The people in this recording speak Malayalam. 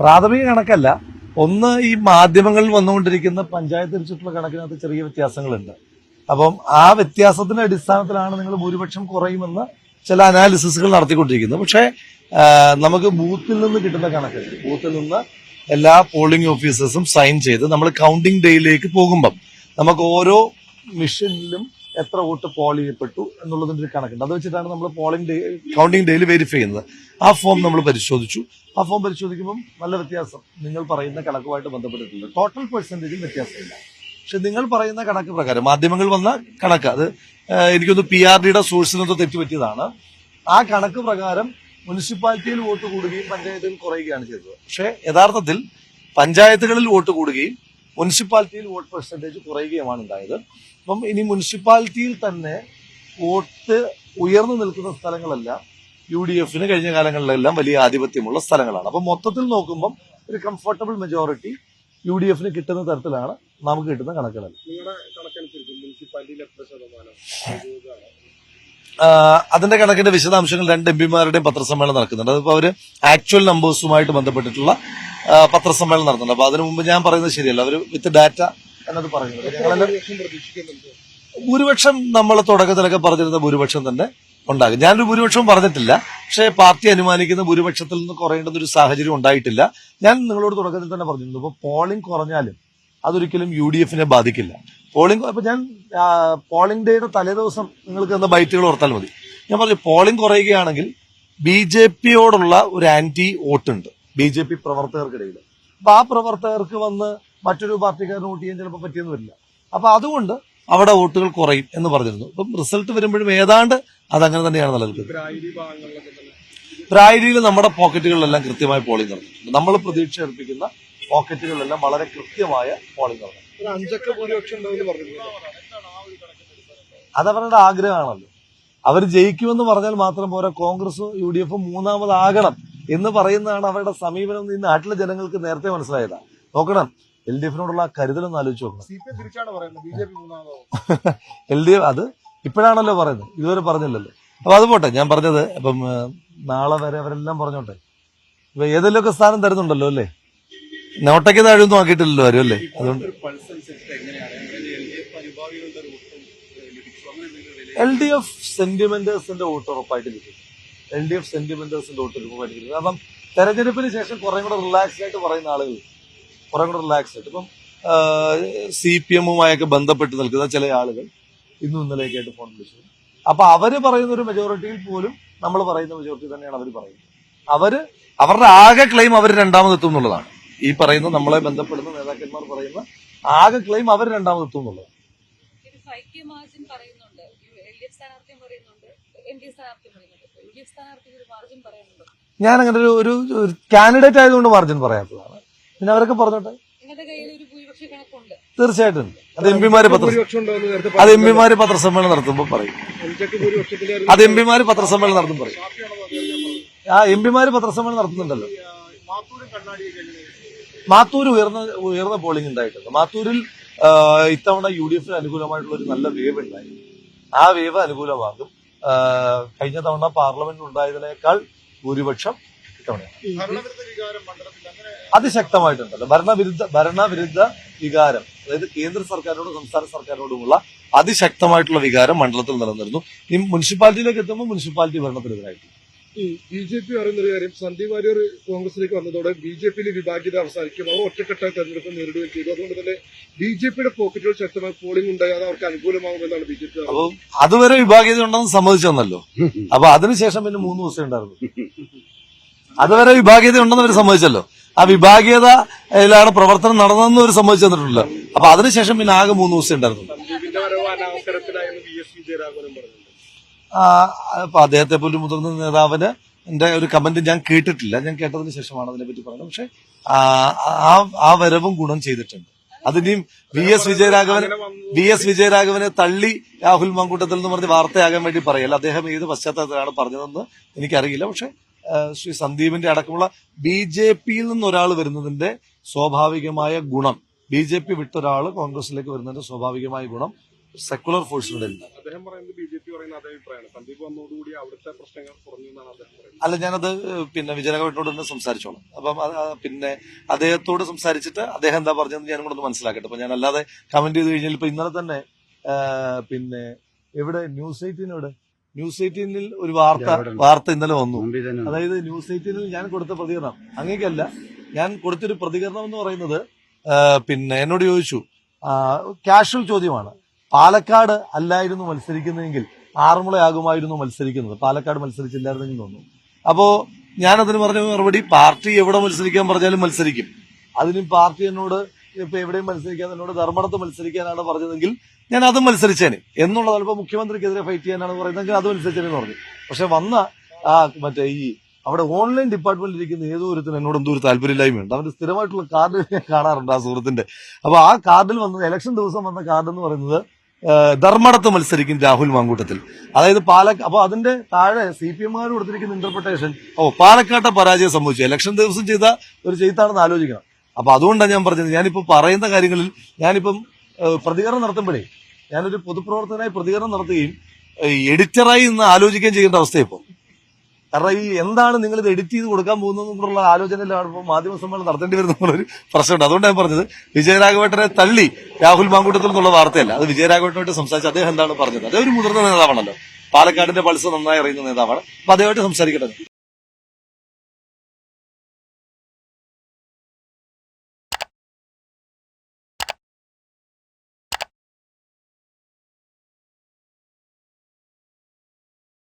പ്രാഥമിക കണക്കല്ല. ഒന്ന് ഈ മാധ്യമങ്ങളിൽ വന്നുകൊണ്ടിരിക്കുന്ന പഞ്ചായത്ത് തിരിച്ചിട്ടുള്ള കണക്കിനകത്ത് ചെറിയ വ്യത്യാസങ്ങളുണ്ട്. അപ്പം ആ വ്യത്യാസത്തിന്റെ അടിസ്ഥാനത്തിലാണ് നിങ്ങൾ ഭൂരിപക്ഷം കുറയുമെന്ന് ചില അനാലിസിസുകൾ നടത്തിക്കൊണ്ടിരിക്കുന്നത്. പക്ഷേ നമുക്ക് ബൂത്തിൽ നിന്ന് കിട്ടുന്ന കണക്ക് ബൂത്തിൽ നിന്ന് എല്ലാ പോളിംഗ് ഓഫീസേഴ്സും സൈൻ ചെയ്ത് നമ്മൾ കൗണ്ടിംഗ് ഡേയിലേക്ക് പോകുമ്പം നമുക്ക് ഓരോ മിഷനിലും എത്ര വോട്ട് പോൾ ചെയ്യപ്പെട്ടു എന്നുള്ളതിന്റെ ഒരു കണക്കുണ്ട്. അത് വെച്ചിട്ടാണ് നമ്മൾ പോളിംഗ് ഡേ കൗണ്ടിംഗ് ഡേയിൽ വെരിഫൈ ചെയ്യുന്നത്. ആ ഫോം നമ്മൾ പരിശോധിച്ചു. ആ ഫോം പരിശോധിക്കുമ്പോൾ നല്ല വ്യത്യാസം. നിങ്ങൾ പറയുന്ന കണക്കുമായിട്ട് ബന്ധപ്പെട്ടിട്ടുണ്ട്. ടോട്ടൽ പെർസെന്റേജിൽ വ്യത്യാസമില്ല. പക്ഷെ നിങ്ങൾ പറയുന്ന കണക്ക് പ്രകാരം മാധ്യമങ്ങൾ വന്ന കണക്ക് അത് എനിക്കൊന്ന് പി ആർ ഡിയുടെ സോഴ്സിൽ നിന്ന് തെറ്റുപറ്റിയതാണ്. ആ കണക്ക് പ്രകാരം മുനിസിപ്പാലിറ്റിയിൽ വോട്ട് കൂടുകയും പഞ്ചായത്തിൽ കുറയുകയാണ് ചെയ്തത്. പക്ഷേ യഥാർത്ഥത്തിൽ പഞ്ചായത്തുകളിൽ വോട്ട് കൂടുകയും മുനിസിപ്പാലിറ്റിയിൽ വോട്ട് പെർസെന്റേജ് കുറയുകയുമാണ് ഉണ്ടായത്. അപ്പം ഇനി മുനിസിപ്പാലിറ്റിയിൽ തന്നെ വോട്ട് ഉയർന്നു നിൽക്കുന്ന സ്ഥലങ്ങളെല്ലാം യു ഡി എഫിന് കഴിഞ്ഞ കാലങ്ങളിലെല്ലാം വലിയ ആധിപത്യമുള്ള സ്ഥലങ്ങളാണ്. അപ്പം മൊത്തത്തിൽ നോക്കുമ്പം ഒരു കംഫർട്ടബിൾ മെജോറിറ്റി യു ഡി എഫിന് കിട്ടുന്ന തരത്തിലാണ് നമുക്ക് കിട്ടുന്ന കണക്കുകൾ. അതിന്റെ കണക്കിന്റെ വിശദാംശങ്ങൾ രണ്ട് എം പിമാരുടെയും പത്രസമ്മേളനം നടക്കുന്നുണ്ട്. അതിപ്പോ അവർ ആക്ച്വൽ നമ്പേഴ്സുമായിട്ട് ബന്ധപ്പെട്ടിട്ടുള്ള പത്രസമ്മേളനം നടത്തുന്നുണ്ട്. അപ്പൊ അതിനു മുമ്പ് ഞാൻ പറയുന്നത് ശരിയല്ല. അവർ വിത്ത് ഡാറ്റ എന്നത് പറയുന്നത്. ഭൂരിപക്ഷം നമ്മൾ തുടക്കത്തിലൊക്കെ പറഞ്ഞിരുന്ന ഭൂരിപക്ഷം തന്നെ ഉണ്ടാകും. ഞാനൊരു ഭൂരിപക്ഷം പറഞ്ഞിട്ടില്ല. പക്ഷേ പാർട്ടി അനുമാനിക്കുന്ന ഭൂരിപക്ഷത്തിൽ നിന്ന് കുറയേണ്ടുന്ന ഒരു സാഹചര്യം ഉണ്ടായിട്ടില്ല. ഞാൻ നിങ്ങളോട് തുടക്കത്തിൽ തന്നെ പറഞ്ഞിരുന്നു. ഇപ്പൊ പോളിംഗ് കുറഞ്ഞാലും അതൊരിക്കലും യു ഡി എഫിനെ ബാധിക്കില്ല. പോളിംഗ് അപ്പൊ ഞാൻ പോളിംഗ് ഡേയുടെ തലേദിവസം നിങ്ങൾക്ക് എന്ന ബൈറ്റുകൾ ഓർത്താൽ മതി. ഞാൻ പറഞ്ഞു പോളിംഗ് കുറയുകയാണെങ്കിൽ ബി ജെ പിയോടുള്ള ഒരു ആന്റി വോട്ടുണ്ട് ബി ജെ പി പ്രവർത്തകർക്കിടയിൽ. അപ്പൊ ആ പ്രവർത്തകർക്ക് വന്ന് മറ്റൊരു പാർട്ടിക്കാരന് വോട്ട് ചെയ്യാൻ ചിലപ്പോൾ പറ്റിയെന്ന് വരില്ല. അപ്പൊ അതുകൊണ്ട് അവിടെ വോട്ടുകൾ കുറയും എന്ന് പറഞ്ഞിരുന്നു. അപ്പം റിസൾട്ട് വരുമ്പോഴും ഏതാണ്ട് അതങ്ങനെ തന്നെയാണ് നിലനിൽക്കുന്നത്. പ്രായരിയിൽ നമ്മുടെ പോക്കറ്റുകളിലെല്ലാം കൃത്യമായി പോളിംഗ് നടന്നു. നമ്മൾ പ്രതീക്ഷ അർപ്പിക്കുന്ന പോക്കറ്റുകളിലെല്ലാം വളരെ കൃത്യമായ പോളിംഗ് നടന്നു അതവരുടെ ആഗ്രഹമാണല്ലോ. അവർ ജയിക്കുമെന്ന് പറഞ്ഞാൽ മാത്രം പോരാ കോൺഗ്രസും യു ഡി എഫും മൂന്നാമതാകണം എന്ന് പറയുന്നതാണ് അവരുടെ സമീപനം എന്ന് ഈ നാട്ടിലെ ജനങ്ങൾക്ക് നേരത്തെ മനസ്സിലായതാ. നോക്കണം എൽ ഡി എഫിനോടുള്ള കരുതലൊന്ന് ആലോചിച്ച് നോക്കണം. എൽ ഡി എഫ് അത് ഇപ്പോഴാണല്ലോ പറയുന്നത്. ഇതുവരെ പറഞ്ഞില്ലല്ലോ. അപ്പൊ അത് പോട്ടെ ഞാൻ പറഞ്ഞത് ഇപ്പം നാളെ വരെ അവരെല്ലാം പറഞ്ഞോട്ടെ. ഇപ്പൊ ഏതെങ്കിലുമൊക്കെ സ്ഥാനം തരുന്നുണ്ടല്ലോ അല്ലേ? നോട്ടയ്ക്ക് താഴെയൊന്നും ആക്കിയിട്ടില്ലല്ലോ ആരും അല്ലേ? അതുകൊണ്ട് എൽ ഡി എഫ് ലഭിക്കും സെന്റിമെന്റേഴ്സിന്റെ വോട്ട് ഉറപ്പായിട്ട് കിട്ടും എൽ ഡി എഫ് സെന്റിമെന്റേഴ്സിന്റെ വോട്ട് ഉറപ്പായിട്ട് കിട്ടും കാരണം തെരഞ്ഞെടുപ്പിന് ശേഷം കുറെ കൂടെ റിലാക്സ്ഡ് ആയിട്ട് പറയുന്ന ആളുകൾ കുറെ കൂടെ റിലാക്സ്ഡ് ആയിട്ട്. ഇപ്പം സി പി എമ്മുമായൊക്കെ ബന്ധപ്പെട്ട് നിൽക്കുന്ന ചില ആളുകൾ ഇന്നും ഇന്നലെയൊക്കെയായിട്ട് ഫോൺ വിളിച്ചു. അപ്പൊ അവർ പറയുന്ന ഒരു മെജോറിറ്റിയിൽ പോലും നമ്മൾ പറയുന്ന മെജോറിറ്റി തന്നെയാണ് അവർ പറയുന്നത്. അവർ അവരുടെ ആകെ ക്ലെയിം അവർ രണ്ടാമതെത്തും എന്നുള്ളതാണ്. ഈ പറയുന്ന നമ്മളെ ബന്ധപ്പെടുന്ന നേതാക്കന്മാർ പറയുന്ന ആകെ ക്ലെയിം അവർ രണ്ടാമതെത്തും എത്തും എന്നുള്ളത്. ഞാൻ അങ്ങനെ ഒരു ഒരു കാൻഡിഡേറ്റ് ആയതുകൊണ്ട് മാർജിൻ പറയാത്തതാണ്. പിന്നെ അവരൊക്കെ പറഞ്ഞോട്ടെ? നിങ്ങളുടെ കയ്യിൽ ഒരു ഭൂരിപക്ഷ കണക്കുണ്ട്. തീർച്ചയായിട്ടും. അത് എം പിമാര് അത് എം പിമാര് പത്രസമ്മേളനം നടത്തുമ്പോൾ പറയും. അത് എം പിമാര് പത്രസമ്മേളനം നടത്തും പറയും? ആ എം പിമാര് പത്രസമ്മേളനം നടത്തുന്നുണ്ടല്ലോ. മാത്തൂർ ഉയർന്ന ഉയർന്ന പോളിംഗ് ഉണ്ടായിട്ടുണ്ട്. മാത്തൂരിൽ ഇത്തവണ യു ഡി എഫിന് അനുകൂലമായിട്ടുള്ള ഒരു നല്ല വേവ് ഉണ്ടായി. ആ വേവ് അനുകൂലമാകും. കഴിഞ്ഞ തവണ പാർലമെന്റിൽ ഉണ്ടായതിനേക്കാൾ ഭൂരിപക്ഷം ഇത്തവണയാണ്. അതിശക്തമായിട്ടുണ്ടല്ലോ. ഭരണവിരുദ്ധ ഭരണവിരുദ്ധ വികാരം അതായത് കേന്ദ്ര സർക്കാരിനോടും സംസ്ഥാന സർക്കാരിനോടുമുള്ള അതിശക്തമായിട്ടുള്ള വികാരം മണ്ഡലത്തിൽ നിലനിന്നിരുന്നു. ഈ മുനിസിപ്പാലിറ്റിയിലേക്ക് എത്തുമ്പോൾ മുനിസിപ്പാലിറ്റി ഭരണത്തിനെതിരായിട്ട് ഈ ബി ജെ പി പറയുന്ന ഒരു കാര്യം സന്ദീപ് വാര്യർ കോൺഗ്രസിലേക്ക് വന്നതോടെ ബി ജെ പിയിൽ വിഭാഗ്യത അവസാനിക്കും. അവർ ഒറ്റക്കെട്ടായി തെരഞ്ഞെടുപ്പ് നേരിടുകയും ചെയ്തു. അതുകൊണ്ട് തന്നെ ബി ജെ പിയുടെ പോക്കറ്റുകൾ ശക്തമായി പോളിംഗ് ഉണ്ടായാൽ അവർക്ക് അനുകൂലമാകുമെന്നാണ് ബി ജെ പി അപ്പൊ അതുവരെ വിഭാഗ്യത ഉണ്ടെന്ന് സമ്മതിച്ചെന്നല്ലോ. അപ്പൊ അതിനുശേഷം പിന്നെ മൂന്ന് ദിവസം ഉണ്ടായിരുന്നു. അതുവരെ വിഭാഗീയത ഉണ്ടെന്ന് അവർ സമ്മതിച്ചല്ലോ. ആ വിഭാഗീയതയിലാണ് പ്രവർത്തനം നടന്നതെന്ന് അവർ സമ്മതിച്ചു തന്നിട്ടില്ല. അപ്പൊ അതിനുശേഷം പിന്നെ ആകെ മൂന്ന് ദിവസം ഉണ്ടായിരുന്നു. സന്ദീപിന്റെ വരവ് അനാവസരത്തിലായെന്ന് വി എസ് വിജയരാഘവനും പറഞ്ഞിട്ടുണ്ട് ആ, അപ്പൊ അദ്ദേഹത്തെ പോലും മുതിർന്ന നേതാവിന് എന്റെ ഒരു കമന്റ് ഞാൻ കേട്ടിട്ടില്ല. ഞാൻ കേട്ടതിന് ശേഷമാണ് അതിനെപ്പറ്റി പറഞ്ഞത് പക്ഷെ ആ ആ- വരവും ഗുണം ചെയ്തിട്ടുണ്ട്. അതിനെയും V S Vijayaraghavan V S വിജയരാഘവനെ തള്ളി രാഹുൽ മങ്കൂട്ടത്തിൽ നിന്ന് പറഞ്ഞ് വാർത്തയാകാൻ വേണ്ടി പറയല്ല. അദ്ദേഹം ഏത് പശ്ചാത്തലത്തിലാണ് പറഞ്ഞതെന്ന് എനിക്കറിയില്ല. പക്ഷെ ശ്രീ സന്ദീപിന്റെ അടക്കമുള്ള ബി ജെ പിയിൽ നിന്നൊരാൾ വരുന്നതിന്റെ സ്വാഭാവികമായ ഗുണം ബി ജെ പി വിട്ടൊരാൾ കോൺഗ്രസിലേക്ക് വരുന്നതിന്റെ സ്വാഭാവികമായ ഗുണം സെക്കുലർ ഫോഴ്സിനുടെ ഇല്ല അദ്ദേഹം പറയുന്നത് ബി ജെ പി പറയുന്ന അതേ അഭിപ്രായമാണ്. സന്ദീപ് വന്നതോടുകൂടി അവിടുത്തെ പ്രശ്നങ്ങൾ കുറഞ്ഞു എന്നാണ് അദ്ദേഹം പറയുന്നത്. അല്ല ഞാനത് പിന്നെ വിജയരാഘവനോട് തന്നെ സംസാരിച്ചോളാം. അപ്പം പിന്നെ അദ്ദേഹത്തോട് സംസാരിച്ചിട്ട് അദ്ദേഹം എന്താ പറഞ്ഞതെന്ന് ഞാനും കൂടെ ഒന്ന് മനസ്സിലാക്കട്ടെ. അപ്പൊ ഞാൻ അല്ലാതെ കമന്റ് ചെയ്ത് കഴിഞ്ഞാൽ ഇപ്പൊ ഇന്നലെ തന്നെ പിന്നെ എവിടെ? ന്യൂസ് എയ്റ്റീനോട് ന്യൂസ് എയ്റ്റീനിൽ ഒരു വാർത്ത വാർത്ത ഇന്നലെ വന്നു. അതായത് ന്യൂസ് എയ്റ്റീനിൽ ഞാൻ കൊടുത്ത പ്രതികരണം. അങ്ങേക്കല്ല ഞാൻ കൊടുത്തൊരു പ്രതികരണം എന്ന് പറയുന്നത് പിന്നെ എന്നോട് ചോദിച്ചു കാഷ്വൽ ചോദ്യമാണ്. പാലക്കാട് അല്ലായിരുന്നു മത്സരിക്കുന്നതെങ്കിൽ ആറന്മുളയാകുമായിരുന്നു മത്സരിക്കുന്നത്. പാലക്കാട് മത്സരിച്ചില്ലായിരുന്നെങ്കിൽ തോന്നുന്നു. അപ്പോ ഞാനതിന് പറഞ്ഞ മറുപടി പാർട്ടി എവിടെ മത്സരിക്കാൻ പറഞ്ഞാലും മത്സരിക്കും. അതിനും പാർട്ടി എന്നോട് ഇപ്പൊ എവിടെയും മത്സരിക്കാൻ എന്നോട് ധർമ്മടത്ത് മത്സരിക്കാനാണ് പറഞ്ഞതെങ്കിൽ ഞാൻ അതും മത്സരിച്ചേനെ. എന്നുള്ളതാണ് ഇപ്പൊ മുഖ്യമന്ത്രിക്കെതിരെ ഫൈറ്റ് ചെയ്യാനാണ് പറയുന്നതെങ്കിൽ അത് മത്സരിച്ചേനെന്ന് പറഞ്ഞു. പക്ഷെ വന്ന ആ മറ്റേ ഈ അവിടെ ഓൺലൈൻ ഡിപ്പാർട്ട്മെന്റിൽ ഇരിക്കുന്ന ഏതോ ഒരുത്തിന് എന്നോട് എന്തോ ഒരു താല്പര്യമില്ലായ്മയുണ്ട്. അവന്റെ സ്ഥിരമായിട്ടുള്ള കാർഡ് ഞാൻ കാണാറുണ്ട് ആ സുഹൃത്തിന്റെ. അപ്പൊ ആ കാർഡിൽ വന്നത് ഇലക്ഷൻ ദിവസം വന്ന കാർഡ് എന്ന് പറയുന്നത് ധർമ്മടത്ത് മത്സരിക്കും രാഹുൽ മാങ്കൂട്ടത്തിൽ. അതായത് പാലക്ക അപ്പൊ അതിന്റെ താഴെ സി പി എമ്മുകാർ കൊടുത്തിരിക്കുന്ന ഇന്റർപ്രിട്ടേഷൻ ഓ പാലക്കാട്ടെ പരാജയം സംഭവിച്ചു. ഇലക്ഷൻ ദിവസം ചെയ്ത ഒരു ചെയ്താണെന്ന് ആലോചിക്കണം. അപ്പൊ അതുകൊണ്ടാണ് ഞാൻ പറഞ്ഞത്. ഞാനിപ്പോ പറയുന്ന കാര്യങ്ങളിൽ ഞാനിപ്പം പ്രതികരണം നടത്തുമ്പോഴേ ഞാനൊരു പൊതുപ്രവർത്തകനായി പ്രതികരണം നടത്തുകയും എഡിറ്ററായി ഇന്ന് ആലോചിക്കുകയും ചെയ്യേണ്ട അവസ്ഥ ഇപ്പോൾ കാരണം ഈ എന്താണ് നിങ്ങൾ ഇത് എഡിറ്റ് ചെയ്ത് കൊടുക്കാൻ പോകുന്നതെന്നുള്ള ആലോചനയിലാണ് ഇപ്പോൾ മാധ്യമ സമ്മേളനം നടത്തേണ്ടി വരുന്നൊരു പ്രശ്നമുണ്ട്. അതുകൊണ്ട് ഞാൻ പറഞ്ഞത് വിജയരാഘവേട്ടനെ തള്ളി രാഹുൽ മാങ്കൂട്ടത്തിൽ നിന്നുള്ള വാർത്തയല്ല. അത് വിജയരാഘവേട്ടനോട് സംസാരിച്ച് അദ്ദേഹം എന്താണ് പറഞ്ഞത്? അദ്ദേഹം ഒരു മുതിർന്ന നേതാവാണല്ലോ. പാലക്കാടിന്റെ പൾസ് നന്നായി അറിയുന്ന നേതാവാണ്. അപ്പൊ അദ്ദേഹമായിട്ട് സംസാരിക്കട്ടെ.